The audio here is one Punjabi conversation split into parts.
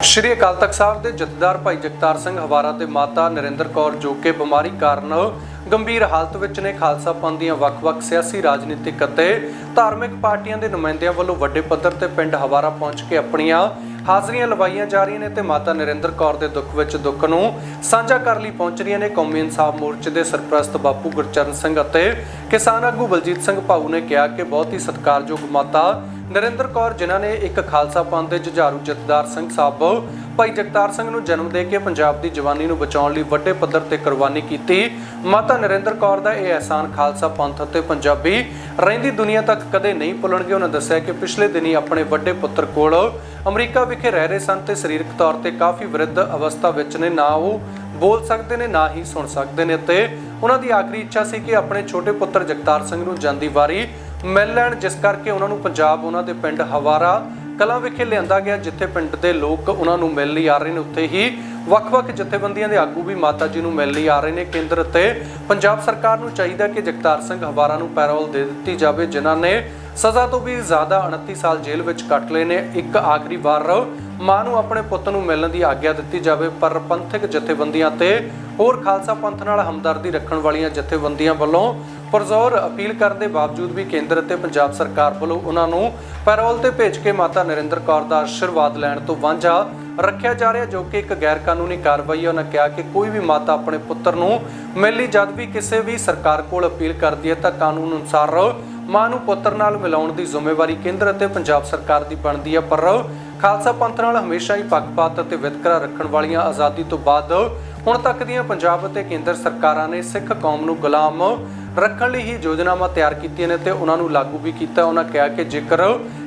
ਸ਼੍ਰੀ ਅਕਾਲ ਤਖਤ ਸਾਹਿਬ ਦੇ ਜਥੇਦਾਰ ਭਾਈ ਜਗਤਾਰ ਸਿੰਘ ਹਵਾਰਾ ਤੇ ਮਾਤਾ ਨਰਿੰਦਰ ਕੌਰ, ਜੋ ਕਿ ਬਿਮਾਰੀ ਕਾਰਨ ਗੰਭੀਰ ਹਾਲਤ ਵਿੱਚ ਨੇ, ਖਾਲਸਾ ਪੰਥ ਦੀਆਂ ਵੱਖ-ਵੱਖ ਸਿਆਸੀ ਰਾਜਨੀਤਿਕ ਅਤੇ ਧਾਰਮਿਕ ਪਾਰਟੀਆਂ ਦੇ ਨੁਮਾਇੰਦਿਆਂ ਵੱਲੋਂ ਵੱਡੇ ਪੱਧਰ ਤੇ ਪਿੰਡ ਹਵਾਰਾ ਪਹੁੰਚ ਕੇ ਆਪਣੀਆਂ ਹਾਜ਼ਰੀਆਂ ਲਵਾਈਆਂ ਜਾ ਰਹੀਆਂ ਨੇ ਤੇ ਮਾਤਾ ਨਰਿੰਦਰ ਕੌਰ ਦੇ ਦੁੱਖ ਵਿੱਚ ਦੁੱਖ ਨੂੰ ਸਾਂਝਾ ਕਰਨ ਲਈ ਪਹੁੰਚ ਰਹੀਆਂ ਨੇ ਕੌਮੀ ਇਨਸਾਫ ਮੋਰਚੇ ਦੇ ਸਰਪ੍ਰਸਤ ਬਾਪੂ ਗੁਰਚਰਨ ਸਿੰਘ ਅਤੇ ਕਿਸਾਨ ਆਗੂ ਬਲਜੀਤ ਸਿੰਘ ਭਾਊ ਨੇ ਕਿਹਾ ਕਿ ਬਹੁਤ ਹੀ ਸਤਿਕਾਰਯੋਗ ਮਾਤਾ ਨਰਿੰਦਰ ਕੌਰ, ਜਿਨ੍ਹਾਂ ਨੇ ਇੱਕ ਖਾਲਸਾ ਪੰਥ ਦੇ ਜੁਝਾਰੂ ਜਥੇਦਾਰ ਸਿੰਘ ਸਾਹਿਬ, ਭਾਈ ਜਗਤਾਰ ਸਿੰਘ ਨੂੰ ਜਨਮ ਦੇ ਕੇ ਪੰਜਾਬ ਦੀ ਜਵਾਨੀ ਨੂੰ ਬਚਾਉਣ ਲਈ ਵੱਡੇ ਪੱਧਰ ਤੇ ਕੁਰਬਾਨੀ ਕੀਤੀ। ਮਾਤਾ ਨਰਿੰਦਰ ਕੌਰ ਦਾ ਇਹ ਅਹਿਸਾਨ ਖਾਲਸਾ ਪੰਥ ਅਤੇ ਪੰਜਾਬੀ ਰਹਿੰਦੀ ਦੁਨੀਆ ਤੱਕ ਕਦੇ ਨਹੀਂ ਭੁੱਲਣਗੇ। ਉਹਨਾਂ ਦੱਸਿਆ ਕਿ ਪਿਛਲੇ ਦਿਨੀ ਆਪਣੇ ਵੱਡੇ ਪੁੱਤਰ ਕੋਲ ਅਮਰੀਕਾ ਵਿਖੇ ਰਹਿ ਰਹੇ ਸਨ ਤੇ ਸਰੀਰਕ ਤੌਰ ਤੇ ਕਾਫੀ ਵਿਰਧ ਅਵਸਥਾ ਵਿੱਚ ਨੇ। ਨਾ ਉਹ ਬੋਲ ਸਕਦੇ ਨੇ, ਨਾ ਹੀ ਸੁਣ ਸਕਦੇ ਨੇ ਤੇ ਉਹਨਾਂ ਦੀ ਆਖਰੀ ਇੱਛਾ ਸੀ ਕਿ ਆਪਣੇ ਛੋਟੇ ਪੁੱਤਰ ਜਗਤਾਰ ਸਿੰਘ ਨੂੰ ਜਾਂਦੀ ਵਾਰੀ ਮਿਲ ਲੈਣ ਜਿਸ ਕਰਕੇ ਉਹਨਾਂ ਨੂੰ ਪੰਜਾਬ, ਉਹਨਾਂ ਦੇ ਪਿੰਡ ਹਵਾਰਾ ਕਲਾਂ ਵਿਖੇ ਲਿਆਂਦਾ ਗਿਆ, ਜਿੱਥੇ ਪਿੰਡ ਦੇ ਲੋਕ ਉਹਨਾਂ ਨੂੰ ਮਿਲਣ ਲਈ ਆ ਰਹੇ ਨੇ। ਉੱਥੇ ਹੀ ਵੱਖ-ਵੱਖ ਜਥੇਬੰਦੀਆਂ ਦੇ ਆਗੂ ਵੀ ਮਾਤਾ ਜੀ ਨੂੰ ਮਿਲਣ ਲਈ ਆ ਰਹੇ ਨੇ। ਕੇਂਦਰ ਅਤੇ ਪੰਜਾਬ ਸਰਕਾਰ ਨੂੰ ਚਾਹੀਦਾ ਕਿ ਜਗਤਾਰ ਸਿੰਘ ਹਵਾਰਾ ਨੂੰ ਪੈਰੋਲ ਦੇ ਦਿੱਤੀ ਜਾਵੇ, ਜਿਨ੍ਹਾਂ ਨੇ ਸਜ਼ਾ ਤੋਂ ਵੀ ਜ਼ਿਆਦਾ 29 ਸਾਲ ਜੇਲ੍ਹ ਵਿੱਚ ਕੱਟ ਲਏ ਨੇ। ਇੱਕ ਆਖਰੀ ਵਾਰ ਮਾਂ ਨੂੰ ਆਪਣੇ ਪੁੱਤ ਨੂੰ ਮਿਲਣ ਦੀ ਆਗਿਆ ਦਿੱਤੀ ਜਾਵੇ, ਪਰ ਪੰਥਕ ਜਥੇਬੰਦੀਆਂ ਤੇ ਹੋਰ ਖਾਲਸਾ ਪੰਥ ਨਾਲ ਹਮਦਰਦੀ ਰੱਖਣ ਵਾਲੀਆਂ ਜਥੇਬੰਦੀਆਂ ਵੱਲੋਂ ਪੁਰਜ਼ੋਰ ਅਪੀਲ ਕਰਨ ਦੇ ਬਾਵਜੂਦ ਵੀ ਕੇਂਦਰ ਅਤੇ ਪੰਜਾਬ ਸਰਕਾਰ ਵੱਲੋਂ ਉਹਨਾਂ ਨੂੰ ਪੈਰੋਲ ਤੇ ਭੇਜ ਕੇ ਮਾਤਾ ਨਰਿੰਦਰ ਕੌਰ ਦਾ ਆਸ਼ੀਰਵਾਦ ਲੈਣ ਤੋਂ ਵਾਂਝਾ ਰੱਖਿਆ ਜਾ ਰਿਹਾ, ਜੋ ਕਿ ਇੱਕ ਗੈਰ ਕਾਨੂੰਨੀ ਕਾਰਵਾਈ ਹੈ। ਉਹਨਾਂ ਕਿਹਾ ਕਿ ਕੋਈ ਵੀ ਮਾਤਾ ਆਪਣੇ ਪੁੱਤਰ ਨੂੰ ਮਿਲ ਜਦ ਵੀ ਕਿਸੇ ਵੀ ਸਰਕਾਰ ਕੋਲ ਅਪੀਲ ਕਰਦੀ ਹੈ, ਤਾਂ ਕਾਨੂੰਨ ਅਨੁਸਾਰ ਮਾਂ ਨੂੰ ਪੁੱਤਰ ਨਾਲ ਮਿਲਾਉਣ ਦੀ ਜ਼ਿੰਮੇਵਾਰੀ ਕੇਂਦਰ ਅਤੇ ਪੰਜਾਬ ਸਰਕਾਰ ਦੀ ਬਣਦੀ ਹੈ। ਪਰ ਖਾਲਸਾ ਪੰਥ ਨਾਲ ਹਮੇਸ਼ਾ ਹੀ ਪੱਖਪਾਤ ਅਤੇ ਵਿਤਕਰਾ ਰੱਖਣ ਵਾਲੀਆਂ ਆਜ਼ਾਦੀ ਤੋਂ ਬਾਅਦ ਹੁਣ ਤੱਕ ਦੀਆਂ ਪੰਜਾਬ ਅਤੇ ਕੇਂਦਰ ਸਰਕਾਰਾਂ ਨੇ ਸਿੱਖ ਕੌਮ ਨੂੰ ਗੁਲਾਮ ਰੱਖਣ ਲਈ ਹੀ ਯੋਜਨਾਵਾਂ ਤਿਆਰ ਕੀਤੀਆਂ ਨੇ ਤੇ ਉਹਨਾਂ ਨੂੰ ਲਾਗੂ ਵੀ ਕੀਤਾ। ਉਹਨਾਂ ਕਿਹਾ ਕਿ ਜੇਕਰ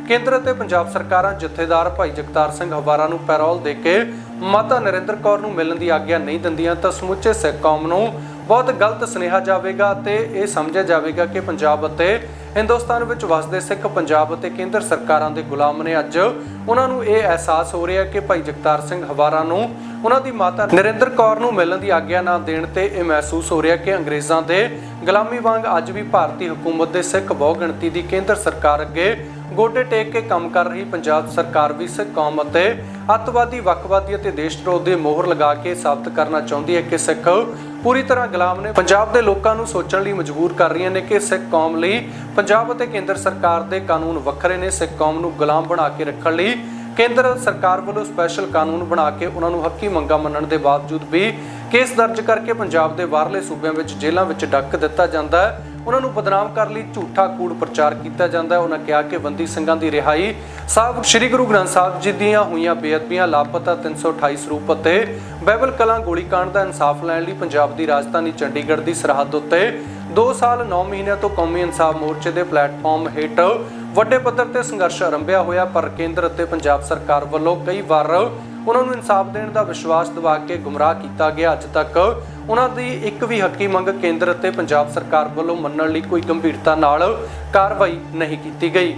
ਕੇਂਦਰ ਅਤੇ ਪੰਜਾਬ ਸਰਕਾਰਾਂ ਜਥੇਦਾਰ ਭਾਈ ਜਗਤਾਰ ਸਿੰਘ ਹਵਾਰਾ ਨੂੰ ਪੈਰੋਲ ਦੇ ਕੇ ਮਾਤਾ ਨਰਿੰਦਰ ਕੌਰ ਨੂੰ ਮਿਲਣ ਦੀ ਆਗਿਆ ਨਹੀਂ ਦਿੰਦੀਆਂ ਤਾਂ ਸਮੁੱਚੇ ਸਿੱਖ ਕੌਮ ਨੂੰ ਬਹੁਤ ਗਲਤ ਸੁਨੇਹਾ ਜਾਵੇਗਾ ਤੇ ਇਹ ਸਮਝਿਆ ਜਾਵੇਗਾ ਕਿ ਪੰਜਾਬ ਅਤੇ ਹਿੰਦੁਸਤਾਨ ਵਿੱਚ ਵਸਦੇ ਸਿੱਖ ਪੰਜਾਬ ਅਤੇ ਕੇਂਦਰ ਸਰਕਾਰਾਂ ਦੇ ਗੁਲਾਮ ਨੇ ਅੱਜ ਉਹਨਾਂ ਨੂੰ ਇਹ ਅਹਿਸਾਸ ਹੋ ਰਿਹਾ ਕਿ ਭਾਈ ਜਗਤਾਰ ਸਿੰਘ ਹਵਾਰਾ ਨੂੰ ਉਹਨਾਂ ਦੀ ਮਾਤਾ ਨਰਿੰਦਰ ਕੌਰ ਨੂੰ ਮਿਲਣ ਦੀ ਆਗਿਆ ਨਾ ਦੇਣ ਤੇ ਇਹ ਮਹਿਸੂਸ ਹੋ ਰਿਹਾ ਕਿ ਅੰਗਰੇਜ਼ਾਂ ਦੇ ਗੁਲਾਮੀ ਵਾਂਗ ਅੱਜ ਵੀ ਭਾਰਤੀ ਹਕੂਮਤ ਦੇ ਸਿੱਖ ਬਹੁ ਗਿਣਤੀ ਦੀ ਕੇਂਦਰ ਸਰਕਾਰ ਅੱਗੇ ਗੋਡੇ ਟੇਕ ਕੇ ਕੰਮ ਕਰ ਰਹੀ ਪੰਜਾਬ ਸਰਕਾਰ ਵੀ ਸਿੱਖ ਕੌਮ ਅਤੇ ਅੱਤਵਾਦੀ, ਵੱਖਵਾਦੀ ਅਤੇ ਦੇਸ਼ ਵਿਰੋਧ ਦੇ ਮੋਹਰ ਲਗਾ ਕੇ ਸਾਬਤ ਕਰਨਾ ਚਾਹੁੰਦੀ ਹੈ ਕਿ ਸਿੱਖ ਪੂਰੀ ਤਰ੍ਹਾਂ ਗੁਲਾਮ ਨੇ ਪੰਜਾਬ ਦੇ ਲੋਕਾਂ ਨੂੰ ਸੋਚਣ ਲਈ ਮਜਬੂਰ ਕਰ ਰਹੀਆਂ ਨੇ ਕਿ ਸਿੱਖ ਕੌਮ ਲਈ ਪੰਜਾਬ ਅਤੇ ਕੇਂਦਰ ਸਰਕਾਰ ਦੇ ਕਾਨੂੰਨ ਵੱਖਰੇ ਨੇ। ਸਿੱਖ ਕੌਮ ਨੂੰ ਗੁਲਾਮ ਬਣਾ ਕੇ ਰੱਖਣ ਲਈ ਕੇਂਦਰ ਸਰਕਾਰ ਵੱਲੋਂ ਸਪੈਸ਼ਲ ਕਾਨੂੰਨ ਬਣਾ ਕੇ ਉਹਨਾਂ ਨੂੰ ਹੱਕੀ ਮੰਗਾਂ ਮੰਨਣ ਦੇ ਬਾਵਜੂਦ ਵੀ ਕੇਸ ਦਰਜ ਕਰਕੇ ਪੰਜਾਬ ਦੇ ਬਾਹਰਲੇ ਸੂਬਿਆਂ ਵਿੱਚ ਜੇਲ੍ਹਾਂ ਵਿੱਚ ਡੱਕ ਦਿੱਤਾ ਜਾਂਦਾ ਹੈ। ਉਹਨਾਂ ਨੂੰ ਬਦਨਾਮ ਕਰਨ ਲਈ, ਝੂਠਾ ਕੂੜ ਪ੍ਰਚਾਰ ਕੀਤਾ ਜਾਂਦਾ ਹੈ। ਉਹਨਾਂ ਕਿਹਾ ਕਿ ਬੰਦੀ ਸਿੰਘਾਂ ਦੀ ਰਿਹਾਈ ਸਾਹਿਬ, ਸ੍ਰੀ ਗੁਰੂ ਗ੍ਰੰਥ ਸਾਹਿਬ ਜੀ ਦੀਆਂ ਹੋਈਆਂ ਬੇਅਦਬੀਆਂ, ਲਾਪਤਾ 328 ਸਰੂਪ ਅਤੇ ਬਾਈਬਲ ਕਲਾਂ ਗੋਲੀकांड ਦਾ ਇਨਸਾਫ ਲੈਣ ਲਈ ਪੰਜਾਬ ਦੀ ਰਾਜਧਾਨੀ ਚੰਡੀਗੜ੍ਹ ਦੀ ਸਰਹੱਦ ਉੱਤੇ 2 ਸਾਲ 9 ਮਹੀਨਿਆਂ ਤੋਂ ਕੌਮੀ ਇਨਸਾਫ ਮੋਰਚੇ ਦੇ ਪਲੇਟਫਾਰਮ ਹੇਠ ਵੱਡੇ ਪੱਧਰ ਤੇ ਸੰਘਰਸ਼ ਆਰੰਭਿਆ ਹੋਇਆ, ਪਰ ਕੇਂਦਰ ਅਤੇ ਪੰਜਾਬ ਸਰਕਾਰ ਵੱਲੋਂ ਕਈ ਵਾਰ ਉਹਨਾਂ ਨੂੰ ਇਨਸਾਫ ਦੇਣ ਦਾ ਵਿਸ਼ਵਾਸ ਦਿਵਾ ਕੇ ਗੁੰਮਰਾਹ ਕੀਤਾ ਗਿਆ। ਅੱਜ ਤੱਕ ਉਹਨਾਂ ਦੀ ਇੱਕ ਵੀ ਹੱਕੀ ਮੰਗ ਕੇਂਦਰ ਅਤੇ ਪੰਜਾਬ ਸਰਕਾਰ ਵੱਲੋਂ ਮੰਨਣ ਲਈ ਕੋਈ ਗੰਭੀਰਤਾ ਨਾਲ ਕਾਰਵਾਈ ਨਹੀਂ ਕੀਤੀ ਗਈ।